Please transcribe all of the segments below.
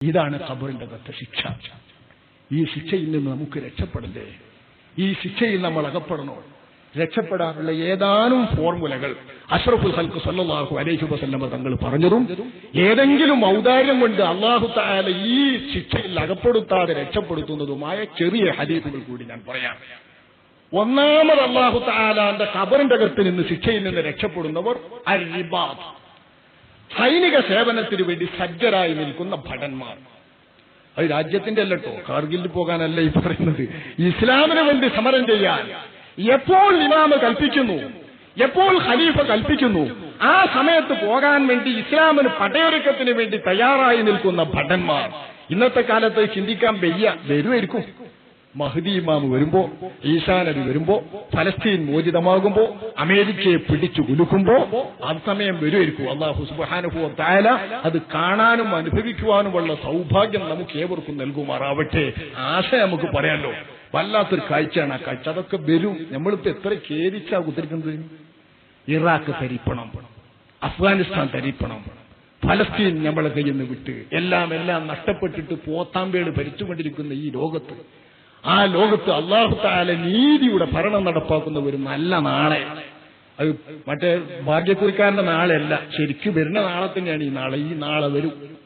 ഇതാണ് ഖബറിന്റെ ശിക്ഷ. ഈ ശിക്ഷയിൽ നിന്ന് നമുക്ക് രക്ഷപ്പെടണ്ടേ? ഈ ശിക്ഷയിൽ നമ്മൾ അകപ്പെടണോ? രക്ഷപ്പെടാനുള്ള ഏതാനും ഫോർമുലകൾ അഷ്റഫുൽ ഹൽക്ക് സല്ലാഹു അലൈഹി വസല്ലമ തങ്ങൾ പറഞ്ഞതും ഏതെങ്കിലും ഔദാര്യം കൊണ്ട് അള്ളാഹു താല ഈ ശിക്ഷയിൽ അകപ്പെടുത്താതെ രക്ഷപ്പെടുത്തുന്നതുമായ ചെറിയ ഹരീഫുകൾ കൂടി ഞാൻ പറയാം. ഒന്നാമത് അള്ളാഹു താലാന്റെ കബറിന്റെ അകത്ത് നിന്ന് ശിക്ഷയിൽ നിന്ന് രക്ഷപ്പെടുന്നവർ അരിബാദ് സൈനിക സേവനത്തിന് വേണ്ടി സജ്ജരായി നിൽക്കുന്ന ഭടന്മാർ. അത് രാജ്യത്തിന്റെ അല്ലട്ടോ കാർഗിലിൽ പോകാനല്ല ഈ പറയുന്നത്. ഇസ്ലാമിന് വേണ്ടി സമരം ചെയ്യാൻ എപ്പോൾ ഇമാമ് കൽപ്പിക്കുന്നു എപ്പോൾ ഖലീഫ കൽപ്പിക്കുന്നു ആ സമയത്ത് പോകാൻ വേണ്ടി ഇസ്ലാമിന് പടയൊരുക്കത്തിന് വേണ്ടി തയ്യാറായി നിൽക്കുന്ന ഭടന്മാർ. ഇന്നത്തെ കാലത്ത് ചിന്തിക്കാൻ വയ്യ വരുമായിരിക്കും. മഹദി ഇമാമ് വരുമ്പോ ഈസാ നബി വരുമ്പോ ഫലസ്തീൻ മോചിതമാകുമ്പോ അമേരിക്കയെ പിടിച്ചു കുലുക്കുമ്പോ ആ സമയം വരുമായിരിക്കും. അള്ളാഹു സുബാനുഭവ തായാല അത് കാണാനും അനുഭവിക്കുവാനുമുള്ള സൗഭാഗ്യം നമുക്ക് ഏവർക്കും നൽകുമാറാവട്ടെ. ആശ നമുക്ക് പറയാമല്ലോ വല്ലാത്തൊരു കാഴ്ചയാണ് ആ കാഴ്ച. അതൊക്കെ വരും. നമ്മളിപ്പോ എത്ര കേരിച്ചാ കുത്തിരിക്കുന്നത് ഇറാഖ് തരിപ്പണം അഫ്ഗാനിസ്ഥാൻ തരിപ്പണം ഫലസ്തീൻ നമ്മളെ കയ്യിൽ നിന്ന് വിട്ട് എല്ലാം എല്ലാം നഷ്ടപ്പെട്ടിട്ട് പോത്താമ്പേട് ഭരിച്ചുകൊണ്ടിരിക്കുന്ന ഈ ലോകത്ത് ആ ലോകത്ത് അള്ളാഹു താല നീതിയുടെ ഭരണം നടപ്പാക്കുന്ന ഒരു നല്ല നാളെ. അത് മറ്റേ ഭാഗ്യക്കുറിക്കാരന്റെ നാളെയല്ല. ശരിക്കും വരുന്ന നാളെ തന്നെയാണ് ഈ നാളെ. ഈ നാളെ വരും.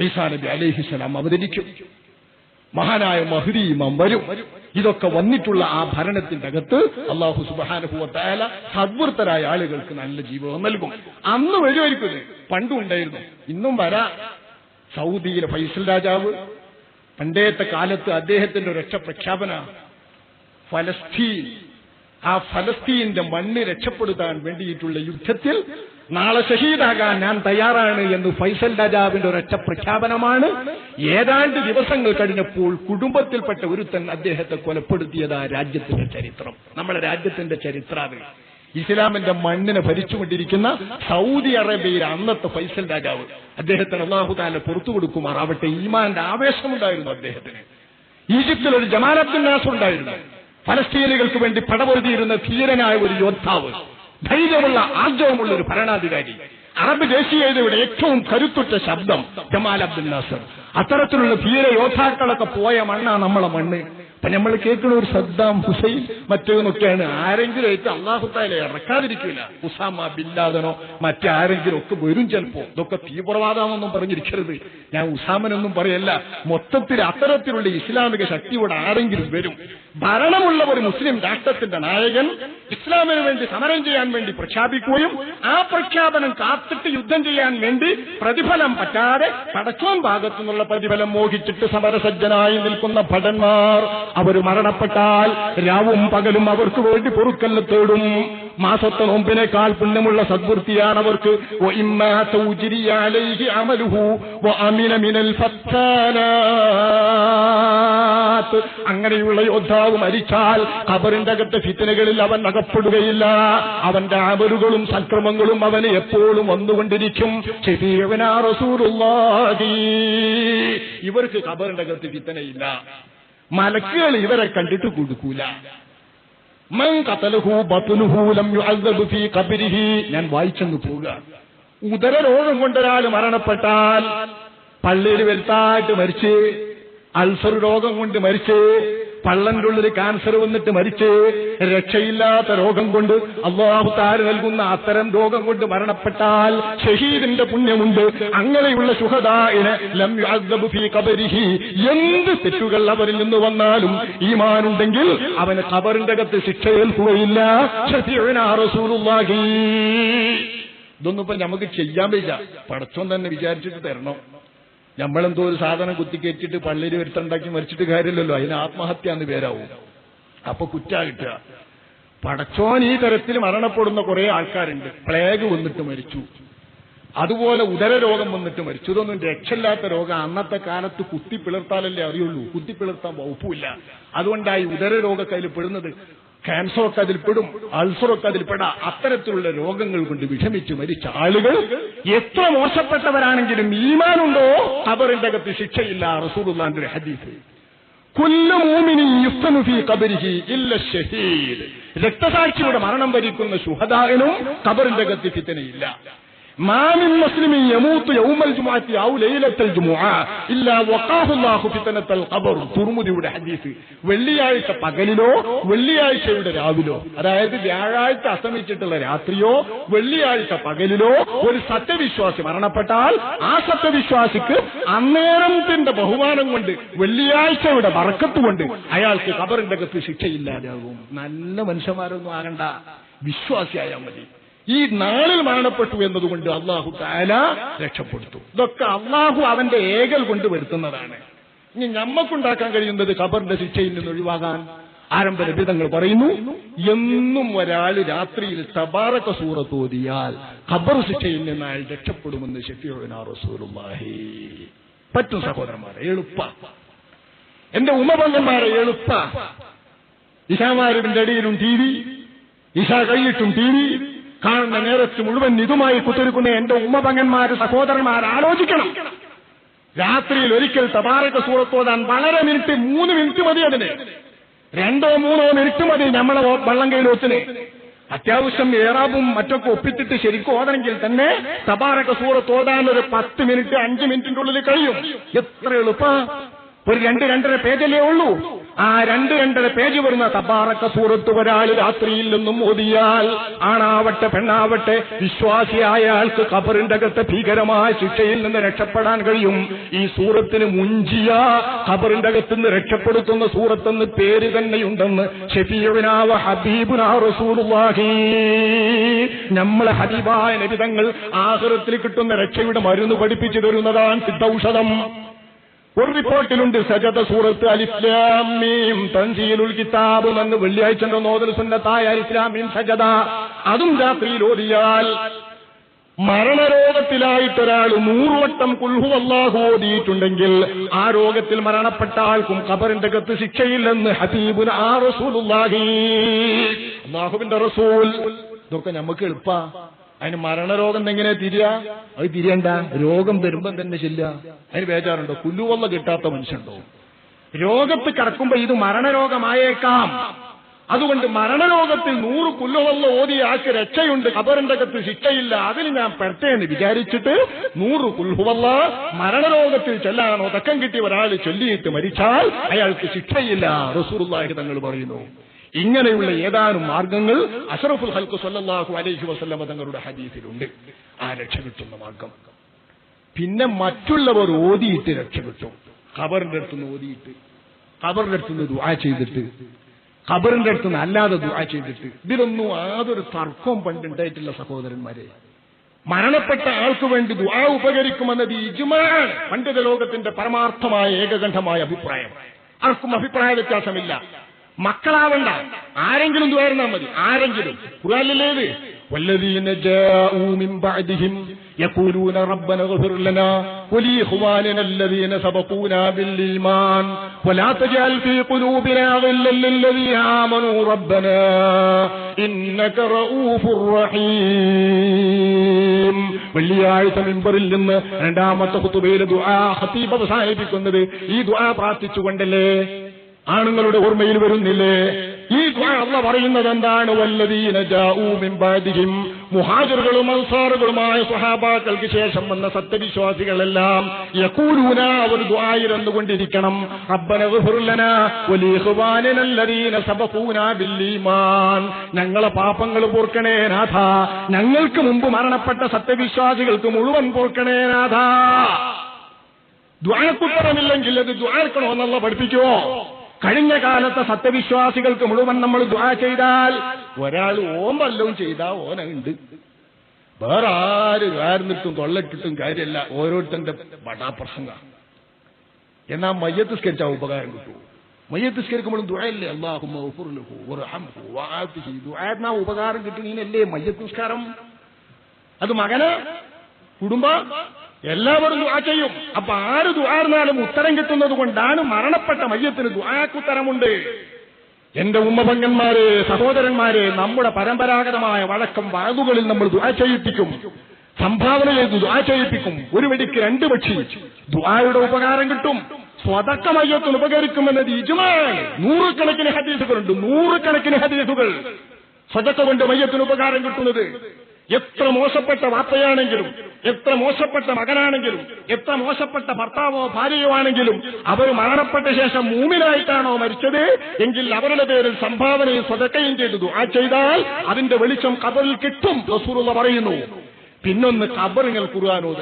ഈസാ നബി അലൈഹിസ്സലാം അവതരിക്കും. മഹാനായ മഹുരി ഇമാം വരും. ഇതൊക്കെ വന്നിട്ടുള്ള ആ ഭരണത്തിന്റെ അകത്ത് അള്ളാഹു സുബാനുഭവത്തായ സദ്വൃത്തരായ ആളുകൾക്ക് നല്ല ജീവിതം നൽകും. അന്ന് വരുമായിരിക്കും പണ്ടുണ്ടായിരുന്നു. ഇന്നും വരാ. സൗദിയിലെ ഫൈസൽ രാജാവ് പണ്ടേത്തെ കാലത്ത് അദ്ദേഹത്തിന്റെ ഒരു രക്ഷപ്രഖ്യാപന ഫലസ്തീൻ. ആ ഫലസ്തീന്റെ മണ്ണ് രക്ഷപ്പെടുത്താൻ വേണ്ടിയിട്ടുള്ള യുദ്ധത്തിൽ നാളെ ഷഹീദാകാൻ ഞാൻ തയ്യാറാണ് എന്ന് ഫൈസൽ രാജാവിന്റെ ഒരൊറ്റ പ്രഖ്യാപനമാണ് ഏതാണ്ട് ദിവസങ്ങൾ കഴിഞ്ഞപ്പോൾ കുടുംബത്തിൽപ്പെട്ട ഒരുത്തൻ അദ്ദേഹത്തെ കൊലപ്പെടുത്തിയതാ രാജ്യത്തിന്റെ ചരിത്രം. നമ്മുടെ രാജ്യത്തിന്റെ ചരിത്രാവ് ഇസ്ലാമിന്റെ മണ്ണിനെ ഭരിച്ചുകൊണ്ടിരിക്കുന്ന സൗദി അറേബ്യയിലെ അന്നത്തെ ഫൈസൽ രാജാവ് അദ്ദേഹത്തിന് അള്ളാഹുദാനെ പുറത്തു കൊടുക്കുമാറാവട്ടെ. ഈമാന്റെ ആവേശമുണ്ടായിരുന്നു അദ്ദേഹത്തിന്. ഈജിപ്തിൽ ഒരു ജമാൽ അബ്ദുൽ ഉണ്ടായിരുന്നു. ഫലസ്തീനുകൾക്ക് വേണ്ടി പടപൊരുതിയിരുന്ന ധീരനായ ഒരു യോദ്ധാവ് ധൈര്യമുള്ള ആർജവമുള്ള ഒരു ഭരണാധികാരി. അറബ് ദേശീയതയുടെ ഏറ്റവും കരുത്തുറ്റ ശബ്ദം ജമാൽ അബ്ദുൽ നാസർ. അത്തരത്തിലുള്ള ധീര യോദ്ധാക്കളൊക്കെ പോയ മണ്ണാ നമ്മളെ മണ്ണ്. അപ്പൊ നമ്മൾ കേൾക്കുന്ന ഒരു സദ്ദാം ഹുസൈൻ മറ്റേന്നൊക്കെയാണ്. ആരെങ്കിലും ഏറ്റവും അള്ളാഹുത്താലെ ഇറക്കാതിരിക്കില്ല. ഹുസാമ ബില്ലാദനോ മറ്റാരെങ്കിലും ഒക്കെ വരും ചിലപ്പോ. ഇതൊക്കെ തീവ്രവാദമെന്നൊന്നും പറഞ്ഞിരിക്കരുത്. ഞാൻ ഉസാമനൊന്നും പറയല്ല. മൊത്തത്തിൽ അത്തരത്തിലുള്ള ഇസ്ലാമിക ശക്തിയോടെ ആരെങ്കിലും വരും. ഭരണമുള്ള ഒരു മുസ്ലിം രാഷ്ട്രത്തിന്റെ നായകൻ ഇസ്ലാമിന് വേണ്ടി സമരം ചെയ്യാൻ വേണ്ടി പ്രഖ്യാപിക്കുകയും ആ പ്രഖ്യാപനം കാത്തിട്ട് യുദ്ധം ചെയ്യാൻ വേണ്ടി പ്രതിഫലം പറ്റാതെ പടച്ചോൻ ഭാഗത്തു നിന്നുള്ള പ്രതിഫലം മോഹിച്ചിട്ട് സമരസജ്ജനായി നിൽക്കുന്ന ഭടന്മാർ അവർ മരണപ്പെട്ടാൽ രാവും പകലും അവർക്ക് വേണ്ടി പൊറുക്കല്ല തേടും. മാസത്തെ നോമ്പിനേക്കാൾ പുണ്യമുള്ള സദ്വൃത്തിയാണ് അവർക്ക്. അമലുഹു അമിനമിനൽ അമിന മിനൽ അങ്ങനെയുള്ള യോദ്ധാവ് മരിച്ചാൽ ഖബറിന്റെ അകത്തെ ഫിത്തനകളിൽ അവൻ അകപ്പെടുകയില്ല. അവന്റെ അമലുകളും സക്രമങ്ങളും അവന് എപ്പോഴും വന്നുകൊണ്ടിരിക്കും. ഇവർക്ക് ഖബറിന്റെ അകത്ത് ഫിത്തനയില്ല. മലക്കുകൾ ഇവരെ കണ്ടിട്ട് കൊടുക്കൂല. ഞാൻ വായിച്ചെന്ന് പോവുക. ഉദര രോഗം കൊണ്ടൊരാൾ മരണപ്പെട്ടാൽ പള്ളിയിൽ വരുത്തായിട്ട് മരിച്ച് അൾസർ രോഗം കൊണ്ട് മരിച്ച് പള്ളന്റെ ഉള്ളിൽ ക്യാൻസർ വന്നിട്ട് മരിച്ച് രക്ഷയില്ലാത്ത രോഗം കൊണ്ട് അള്ളാഹു താര് നൽകുന്ന അത്തരം രോഗം കൊണ്ട് മരണപ്പെട്ടാൽ ഷഹീദിന്റെ പുണ്യമുണ്ട്. അങ്ങനെയുള്ള ഖബരിഹി. എന്ത് തെറ്റുകൾ അവരിൽ നിന്ന് വന്നാലും ഈമാനുണ്ടെങ്കിൽ അവന് കബറിന്റെ അകത്ത് ശിക്ഷ ഏൽക്കുകയില്ല. ഇതൊന്നും ഇപ്പൊ നമുക്ക് ചെയ്യാൻ വയ്യ. പടച്ചോൻ തന്നെ വിചാരിച്ചിട്ട് തരണം. നമ്മളെന്തോ ഒരു സാധനം കുത്തിക്കയറ്റിട്ട് പള്ളിയിൽ വരുത്തുണ്ടാക്കി മരിച്ചിട്ട് കാര്യമില്ലല്ലോ. അതിന് ആത്മഹത്യ എന്ന് പേരാവും. അപ്പൊ കുറ്റ കിട്ടുക. പടച്ചോൻ ഈ തരത്തിൽ മരണപ്പെടുന്ന കുറെ ആൾക്കാരുണ്ട്. പ്ലേഗ് വന്നിട്ട് മരിച്ചു. അതുപോലെ ഉദരരോഗം വന്നിട്ട് മരിച്ചു. ഇതൊന്നും രക്ഷയില്ലാത്ത രോഗം. അന്നത്തെ കാലത്ത് കുത്തി പിളർത്താലല്ലേ അറിയുള്ളൂ. കുത്തി പിളർത്താൻ വകുപ്പില്ല അതുകൊണ്ടായി ഉദരരോഗ കയ്യിൽ പെടുന്നത്. ക്യാൻസറൊക്കെ അതിൽ പെടും. അൾസറൊക്കെ അതിൽ പെടാം അത്തരത്തിലുള്ള രോഗങ്ങൾ കൊണ്ട് വിഷമിച്ച് മരിച്ച ആളുകൾ എത്ര മോശപ്പെട്ടവരാണെങ്കിലും ഈമാനുണ്ടോ? അവരുടെ അകത്ത് ശിക്ഷയില്ല. റസൂറുല്ലാന്റെ ഹദീസ്. രക്തസാക്ഷിയുടെ മരണം വരിക്കുന്ന ശുഹദാകനും കബറിന്റെ അകത്ത് ഫിത്തനയില്ല. ما من مسلم يموت يوم الجمعة أو ليلة الجمعة إلا وقاه الله فتنة القبر തുർമുദിയുടെ ഹദീസ് വെള്ളിയാഴ്ച പകലിലോ വെള്ളിയാഴ്ചയുടെ രാവിലോ അതായത് വ്യാഴാഴ്ച അസ്തമിച്ചിട്ടുള്ള രാത്രിയോ വെള്ളിയാഴ്ച പകലിലോ ഒരു സത്യവിശ്വാസി മരണപ്പെട്ടാൽ ആ സത്യവിശ്വാസിക്ക് അന്നേരത്തിന്റെ ബഹുമാനം കൊണ്ട് വെള്ളിയാഴ്ചയുടെ വറക്കത്ത് കൊണ്ട് അയാൾക്ക് കബറിന്റെ അകത്ത് ശിക്ഷയില്ലാതാകും നല്ല മനുഷ്യന്മാരൊന്നും ആകണ്ട വിശ്വാസിയായാൽ മതി ഈ നാളിൽ മരണപ്പെട്ടു എന്നതുകൊണ്ട് അള്ളാഹു താല രക്ഷപ്പെടുത്തു. ഇതൊക്കെ അള്ളാഹു അവന്റെ ഏകൽ കൊണ്ട് വരുത്തുന്നതാണ്. ഇനി ഞമ്മക്കുണ്ടാക്കാൻ കഴിയുന്നത് ഖബറിന്റെ ശിക്ഷയിൽ നിന്ന് ഒഴിവാകാൻ ആരംഭ ലഭിതങ്ങൾ പറയുന്നു എന്നും ഒരാൾ രാത്രിയിൽ തബാറക സൂറത്ത് ഓതിയാൽ ഖബർ ശിക്ഷയിൽ നിന്ന് അയാൾ രക്ഷപ്പെടുമെന്ന് ഷെഫിയോനാ റസൂലുള്ളാഹി. പറ്റും സഹോദരന്മാരെ എളുപ്പ. എന്റെ ഉമബന്ധന്മാരെ എളുപ്പ. ഇഷാമാരുടെ അടിയിലും ടി വി ഇഷ കൈയിട്ടും ടി വി കാണുന്ന നേരത്ത് മുഴുവൻ ഇതുമായി കുത്തിരിക്കുന്ന എന്റെ ഉമ്മപങ്ങന്മാര് സഹോദരന്മാർ ആലോചിക്കണം. രാത്രിയിൽ ഒരിക്കൽ തബാറക സൂറത്തോതാൻ വളരെ മിനിറ്റ് മൂന്ന് മിനിറ്റ് മതി അതിന്. രണ്ടോ മൂന്നോ മിനിറ്റ് മതി നമ്മളെ വള്ളം കയ്യിൽ വെച്ചിന് അത്യാവശ്യം ഏറാബും മറ്റൊക്കെ ഒപ്പിച്ചിട്ട് ശരിക്കും ഓതണമെങ്കിൽ തന്നെ തബാറക സൂറത്ത് ഒരു പത്ത് മിനിറ്റ് അഞ്ച് മിനിറ്റിന്റെ ഉള്ളിൽ കഴിയും. എത്ര എളുപ്പ. ഒരു രണ്ട് രണ്ടര പേജല്ലേ ഉള്ളൂ. ആ രണ്ട് രണ്ടര പേജ് വരുന്ന തബാറക്ക സൂറത്ത് ഒരാൾ രാത്രിയിൽ നിന്നും ഓതിയാൽ ആണാവട്ടെ പെണ്ണാവട്ടെ വിശ്വാസിയായ ആൾക്ക് ഖബറിന്റെ അകത്തെ ഭീകരമായ ശിക്ഷയിൽ നിന്ന് രക്ഷപ്പെടാൻ കഴിയും. ഈ സൂറത്തിന് മുഞ്ചിയ ഖബറിന്റെ അകത്ത് നിന്ന് രക്ഷപ്പെടുത്തുന്ന സൂറത്തെന്ന് പേര് തന്നെയുണ്ടെന്ന് ഷെഫീബിനാവ ഹബീബുനാ റസൂലുള്ളാഹി. നമ്മളെ ഹബീബായ നബിതങ്ങൾ ആഹൃത്തിൽ കിട്ടുന്ന രക്ഷയുടെ മരുന്ന് പഠിപ്പിച്ചു തരുന്നതാണ് സിദ്ധൌഷധം. ഒരു റിപ്പോർട്ടിലുണ്ട്. സജത സൂറത്ത് അലിസ്ലാമീം തൻസീലുൽ കിതാബ് എന്ന് വെള്ളിയാഴ്ച നോദൽ സുന്നത്തായ അലിസ്ലാമീം സജത അതും രാത്രിയിൽ ഓതിയാൽ മരണരോഗത്തിലായിട്ടൊരാൾ നൂറുവട്ടം കുൽഹു അള്ളാഹു ഓതിയിട്ടുണ്ടെങ്കിൽ ആ രോഗത്തിൽ മരണപ്പെട്ട ആൾക്കും ഖബറിന്റെ കത്ത് ശിക്ഷയില്ലെന്ന് ഹബീബുൻ ആ റസൂൽ റസൂലുള്ളാഹി. അള്ളാഹുവിന്റെ റസൂൽ. ഇതൊക്കെ നമുക്ക് എളുപ്പ. അതിന് മരണരോഗം എങ്ങനെ തിരിയ? അത് തിരിയണ്ട. രോഗം വരുമ്പം തന്നെ ചെല്ലുക. അതിന് ബേജാറുണ്ടോ? കുല്ലുവള്ള കിട്ടാത്ത മനുഷ്യണ്ടോ രോഗത്ത് കിടക്കുമ്പോ ഇത് മരണരോഗമായേക്കാം. അതുകൊണ്ട് മരണരോഗത്തിൽ നൂറ് പുല്ലുവള്ള ഓതി ആക്ക് രക്ഷയുണ്ട്. ഖബറിന്റെ അകത്ത് ശിക്ഷയില്ല. അതിന് ഞാൻ പെട്ടേന്ന് വിചാരിച്ചിട്ട് നൂറ് പുൽഹുവല്ല മരണരോഗത്തിൽ ചെല്ലാനോ തക്കം കിട്ടി ഒരാൾ ചൊല്ലിയിട്ട് മരിച്ചാൽ അയാൾക്ക് ശിക്ഷയില്ല. റസൂറുള്ളാഹി തങ്ങൾ പറയുന്നു. ഇങ്ങനെയുള്ള ഏതാനും മാർഗങ്ങൾ അഷറഫുൽ ഹൽക്ക് സല്ലാഹു അലൈഹി വസല്ലമ തങ്ങളുടെ ഹദീസിലുണ്ട്. ആ രക്ഷ കിട്ടുന്ന മാർഗം. പിന്നെ മറ്റുള്ളവർ ഓതിയിട്ട് രക്ഷ കിട്ടും ഖബറിന്റെ അടുത്തുനിന്ന് ഓതിയിട്ട് ഖബറിന്റെ അടുത്തുനിന്ന് ദുആ ചെയ്തിട്ട് ഖബറിന്റെ അടുത്തുനിന്ന് അല്ലാതെ ദുആ ചെയ്തിട്ട്. ഇതിലൊന്നും യാതൊരു തർക്കവും പണ്ടുണ്ടായിട്ടില്ല സഹോദരന്മാരെ. മരണപ്പെട്ട ആൾക്ക് വേണ്ടി ദുആ ഉപകരിക്കുമെന്നത് ഇജുമാണ് പണ്ഡിത ലോകത്തിന്റെ പരമാർത്ഥമായ ഏകകണ്ഠമായ അഭിപ്രായം. ആർക്കും അഭിപ്രായ വ്യത്യാസമില്ല. മക്കളാവണ്ട ആരെങ്കിലും ദ്വാരുന്നാ മതി ആരെങ്കിലും ഖുർആനിലേത് والذين جاءوا من بعدهم يقولون ربنا اغفر لنا ولإخواننا الذين سبقونا بالإيمان ولا تجعل في قلوبنا غلا للذين آمنوا ربنا إنك رؤوف رحيم വെള്ളിയാഴ്ച മിമ്പറിൽ നിന്ന് രണ്ടാമത്തെ കുത്തുബയിൽ ദുആ ഹത്തീബ് അവസാനിപ്പിക്കുന്നത് ഈ ദുആ പ്രാർത്ഥിച്ചുകൊണ്ടല്ലേ ആണുങ്ങളുടെ ഓർമ്മയിൽ വരുന്നില്ലേ? ഈ അള്ള പറയുന്നത് എന്താണ്? വല്ലതീന ജാഊമിമ്പാദിഹിം മുഹാജറുകളും അൻസാറുകളുമായ സ്വഹാബാക്കൾക്ക് ശേഷം വന്ന സത്യവിശ്വാസികളെല്ലാം യക്കൂലൂന അവർ ദ്വായിരന്നുകൊണ്ടിരിക്കണം ഞങ്ങളെ പാപങ്ങൾ പോർക്കണേ നാഥ. ഞങ്ങൾക്ക് മുമ്പ് മരണപ്പെട്ട സത്യവിശ്വാസികൾക്ക് മുഴുവൻ പോർക്കണേ നാഥ. ദ്വാരക്കുത്തരമില്ലെങ്കിൽ അത് ദ്വാരക്കണമെന്നുള്ള പഠിപ്പിക്കുമോ കഴിഞ്ഞ കാലത്തെ സത്യവിശ്വാസികൾക്ക് മുഴുവൻ നമ്മൾ ദ്വാ ചെയ്താൽ ഒരാൾ ഓം വല്ലവും ചെയ്താ ഓനുണ്ട് വേറെ ആര് ആയിരുന്നിട്ടും കൊള്ളട്ടിട്ടും കാര്യമല്ല ഓരോരുത്തന്റെ ബടാപ്രസംഗ എന്നാ മയ്യത്ത് സ്കരിച്ചാ ഉപകാരം കിട്ടൂ മയ്യത്ത് സ്കരിക്കുമ്പോഴും അള്ളാഹുമ്മ ഉപകാരം കിട്ടുന്നതിനല്ലേ മയ്യത്ത് നിസ്കാരം? അത് മകന് കുടുംബ എല്ലാവരും ദുആ ചെയ്യും. അപ്പൊ ആര് ദുആർന്നാലും ഉത്തരം കിട്ടുന്നത് കൊണ്ടാണ് മരണപ്പെട്ട മയ്യത്തിന് ദുആക്കുത്തരമുണ്ട് എന്റെ ഉമ്മപങ്കന്മാരെ സഹോദരന്മാരെ നമ്മുടെ പരമ്പരാഗതമായ വഴക്കം വഴതുകളിൽ നമ്മൾ ദുആ ചെയ്യിപ്പിക്കും. സംഭാവന ചെയ്ത് ദുആ ചെയ്യിപ്പിക്കും. ഒരു വെടിക്ക് രണ്ട് പക്ഷി. ദുആയുടെ ഉപകാരം കിട്ടും. സ്വതക്ക മയ്യത്തിന് ഉപകരിക്കുമെന്നത് ഇജുമാണ് നൂറുകണക്കിന് ഹദീസുകളുണ്ട്. നൂറുകണക്കിന് ഹദീസുകൾ. സ്വതക്ക കൊണ്ട് മയ്യത്തിന് ഉപകാരം കിട്ടുന്നത്. എത്ര മോശപ്പെട്ട വാപ്പയാണെങ്കിലും എത്ര മോശപ്പെട്ട മകനാണെങ്കിലും എത്ര മോശപ്പെട്ട ഭർത്താവോ ഭാര്യയോ ആണെങ്കിലും അവർ മരണപ്പെട്ട ശേഷം മൂമിനായിട്ടാണോ മരിച്ചത്? എങ്കിൽ അവരുടെ പേരിൽ സംഭാവനയും സ്വതക്കയും ചെയ്തു ആ ചെയ്താൽ അതിന്റെ വെളിച്ചം കബറിൽ കിട്ടും റസൂറുള്ള പറയുന്നു. പിന്നൊന്ന് കബറിങ്ങൾ കുറുവാനോ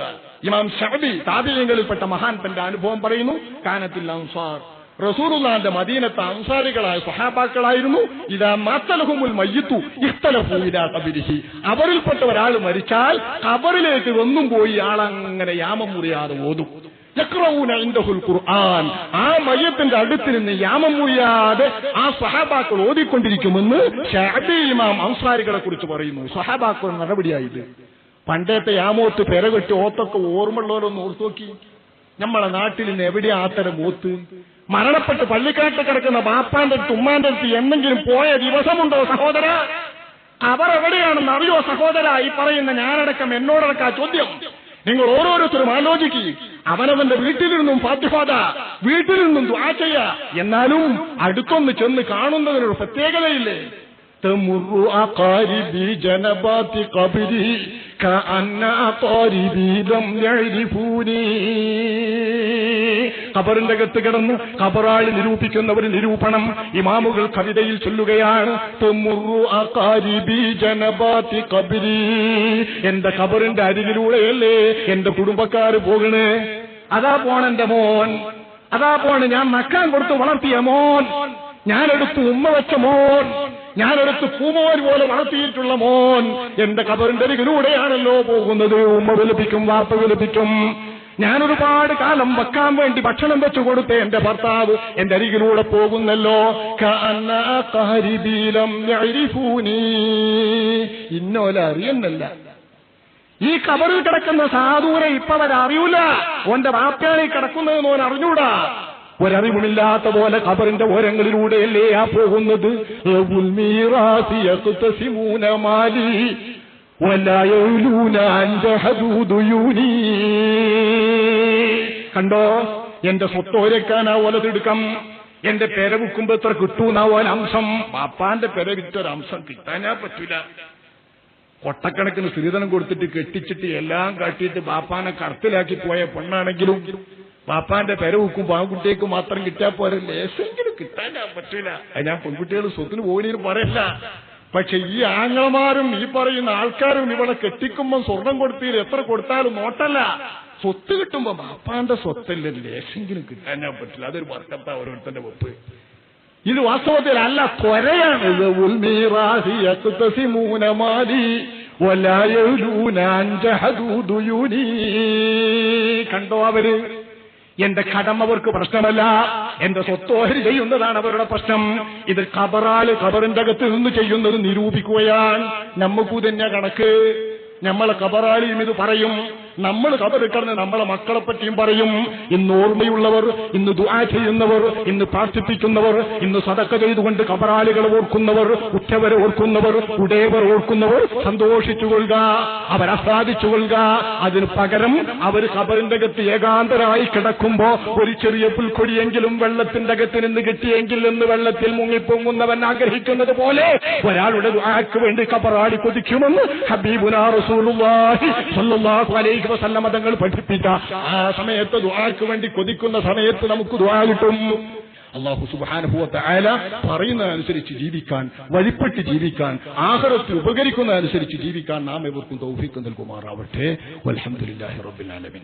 ഇമാം ഷബി താപീയങ്ങളിൽപ്പെട്ട മഹാൻ തന്റെ അനുഭവം പറയുന്നു കാനത്തിൽ അൻസാർ. റസൂറുല്ലാന്റെ മദീനത്തെ അൻസാരികളായ സഹാബാക്കളായിരുന്നു ഇതാ മാത്തലഹുമുൽ മയ്യത്തു ഇഖ്തലഫു ഇലാ ഖബരിഹി. അവരിൽപ്പെട്ട ഒരാൾ മരിച്ചാൽ കബറിലേക്ക് വന്നും പോയി ആളങ്ങനെ യാമം മുറിയാതെ ഓതും. ഖുർആൻ. ആ മയ്യത്തിന്റെ അടുത്ത് നിന്ന് യാമം മുറിയാതെ ആ സഹാബാക്കൾ ഓതിക്കൊണ്ടിരിക്കുമെന്ന് ഇമാം അൻസാരികളെ കുറിച്ച് പറയുന്നു. സഹാബാക്കൾ നടപടിയായത് പണ്ടത്തെ യാമോത്ത് പെരകെട്ടി ഓത്തൊക്കെ ഓർമ്മയുള്ളവരൊന്ന് ഓർത്തു നോക്കി. നമ്മളെ നാട്ടിൽ നിന്ന് എവിടെയാ ആത്തരം ഓത്ത് മരണപ്പെട്ട് പള്ളിക്കാട്ട് കിടക്കുന്ന ബാപ്പാന്റെ അടുത്ത് ഉമ്മാന്റെ അടുത്ത് എന്തെങ്കിലും പോയ ദിവസമുണ്ടോ സഹോദര അവർ എവിടെയാണെന്ന് അറിയോ സഹോദര ഈ പറയുന്ന ഞാനടക്കം എന്നോടടക്കം ആ ചോദ്യം നിങ്ങൾ ഓരോരുത്തരും ആലോചിക്കുക അവനവന്റെ വീട്ടിലിരുന്നും ഫാത്തിഫാദ വീട്ടിൽ നിന്നും ദ്വാ ചെയ്യ എന്നാലും അടുത്തൊന്ന് ചെന്ന് കാണുന്നതിനൊരു പ്രത്യേകതയില്ലേ تمر أقاربي جنبات قبري ഖബറിന്റെ അകത്ത് കിടന്ന് ഖബറാളി നിരൂപിക്കുന്ന ഒരു നിരൂപണം ഇമാമുകൾ കവിതയിൽ ചൊല്ലുകയാണ്. എന്റെ ഖബറിന്റെ അരികിലൂടെയല്ലേ എന്റെ കുടുംബക്കാർ പോകണേ? അതാ പോണെന്റെ മോൻ. അതാ പോണ് ഞാൻ മക്കാൻ കൊടുത്ത് വളർത്തിയ മോൻ. ഞാനെടുത്ത് ഉമ്മ വെച്ച മോൻ. ഞാനെടുത്ത് പൂമോൻ പോലെ വളർത്തിയിട്ടുള്ള മോൻ എന്റെ കബറിന്റെ അരികിലൂടെയാണല്ലോ പോകുന്നത്. ഉമ്മ വിലപിക്കും വാർത്ത വിലപിക്കും. ഞാനൊരുപാട് കാലം വെക്കാൻ വേണ്ടി ഭക്ഷണം വെച്ചു കൊടുത്ത എന്റെ ഭർത്താവ്. എന്റെ അരികിലൂടെ പോകുന്നല്ലോ. ഇന്നോല അറിയുന്നല്ല. ഈ കബറിൽ കിടക്കുന്ന സാധൂരെ ഇപ്പവരറിയൂല ഓന്റെ വാപ്പയാണ് കിടക്കുന്നതെന്ന് ഓൻ അറിഞ്ഞൂടാ. ഒരറിവുമില്ലാത്ത പോലെ കബറിന്റെ ഓരങ്ങളിലൂടെയല്ലേ ആ പോകുന്നത്? കണ്ടോ? എന്റെ മാലി പോലെ തിടുക്കം എന്റെ പേര വിൽക്കുമ്പോ എത്ര കിട്ടൂന്നാ ഓല അംശം പാപ്പാന്റെ പെര വിറ്റൊരംശം കിട്ടാനാ പറ്റൂല. കൊട്ടക്കണക്കിന് സ്ത്രീധനം കൊടുത്തിട്ട് കെട്ടിച്ചിട്ട് എല്ലാം കാട്ടിയിട്ട് ബാപ്പാനെ കടത്തിലാക്കി പോയ പെണ്ണാണെങ്കിലും ബാപ്പാന്റെ പെര വെക്കും പാൺകുട്ടിയേക്ക് മാത്രം കിട്ടാ പോരെ. ലേശെങ്കിലും കിട്ടാൻ പറ്റില്ല അത് ഞാൻ പെൺകുട്ടികൾ സ്വത്തിന് പോകുന്നതിന് പറയല്ല. പക്ഷെ ഈ ആങ്ങളമാരും ഈ പറയുന്ന ആൾക്കാരും ഇവിടെ കെട്ടിക്കുമ്പോൾ സ്വർണം കൊടുത്തീര് എത്ര കൊടുത്താലും നോട്ടല്ല. സ്വത്ത് കിട്ടുമ്പോ മാപ്പാന്റെ സ്വത്തല്ല ലേശെങ്കിലും കിട്ടാനാ പറ്റില്ല അതൊരു വർക്കത്ത ഓരോരുത്തന്റെ വെപ്പ്. ഇത് വാസ്തവത്തിൽ അല്ല കൊരയാണ്. കണ്ടോ അവർ? എന്റെ കടം അവർക്ക് പ്രശ്നമല്ല. എന്റെ സ്വത്തോഹരി ചെയ്യുന്നതാണ് അവരുടെ പ്രശ്നം. ഇത് ഖബറാൽ ഖബറിന്റെ അകത്ത് നിന്ന് ചെയ്യുന്നത് നിരൂപിക്കുകയാണ്. നമുക്ക് തന്നെ കണക്ക്. നമ്മളെ കബറാലിയും ഇത് പറയും. നമ്മൾ കഥ കിടന്ന് നമ്മളെ മക്കളെ പറ്റിയും പറയും. ഇന്ന് ഓർമ്മയുള്ളവർ ഇന്ന് ദുആ ചെയ്യുന്നവർ ഇന്ന് പ്രാർത്ഥിപ്പിക്കുന്നവർ ഇന്ന് സതക്ക ചെയ്തുകൊണ്ട് കബറാലികൾ ഓർക്കുന്നവർ ഉറ്റവരെ ഓർക്കുന്നവർ ഉടയവർ ഓർക്കുന്നവർ സന്തോഷിച്ചു കൊള്ളുക അവരാസ്വാദിച്ചു കൊള്ളുക. അതിന് പകരം അവർ കബറിന്റെ അകത്ത് ഏകാന്തരായി കിടക്കുമ്പോ ഒരു ചെറിയ പുൽക്കൊടിയെങ്കിലും വെള്ളത്തിന്റെ അകത്ത് നിന്ന് കിട്ടിയെങ്കിൽ എന്ന് വെള്ളത്തിൽ മുങ്ങിപ്പൊങ്ങുന്നവൻ ആഗ്രഹിക്കുന്നത് പോലെ ഒരാളുടെ ദുആക്ക് വേണ്ടി കബറാടി കൊതിക്കുമെന്ന് ഹബീബുനാ റസൂലുള്ളാഹി സ്വല്ലല്ലാഹു അലൈഹി വസല്ലമ തങ്ങൾ പഠിപ്പിച്ച ആ സമയത്ത് ദുആക്ക് വേണ്ടി കൊതിക്കുന്ന സമയത്ത് നമുക്ക് ദുആ കിട്ടും. അള്ളാഹു സുബാനുഭവത്തെ അയല പറയുന്നതനുസരിച്ച് ജീവിക്കാൻ വഴിപ്പെട്ട് ജീവിക്കാൻ ആഹാരത്തിൽ ഉപകരിക്കുന്നതനുസരിച്ച് ജീവിക്കാൻ നാം എവർക്കും നൽകുമാറാവട്ടെ. വൽഹംദുലില്ലാഹി റബ്ബിൽ ആലമീൻ.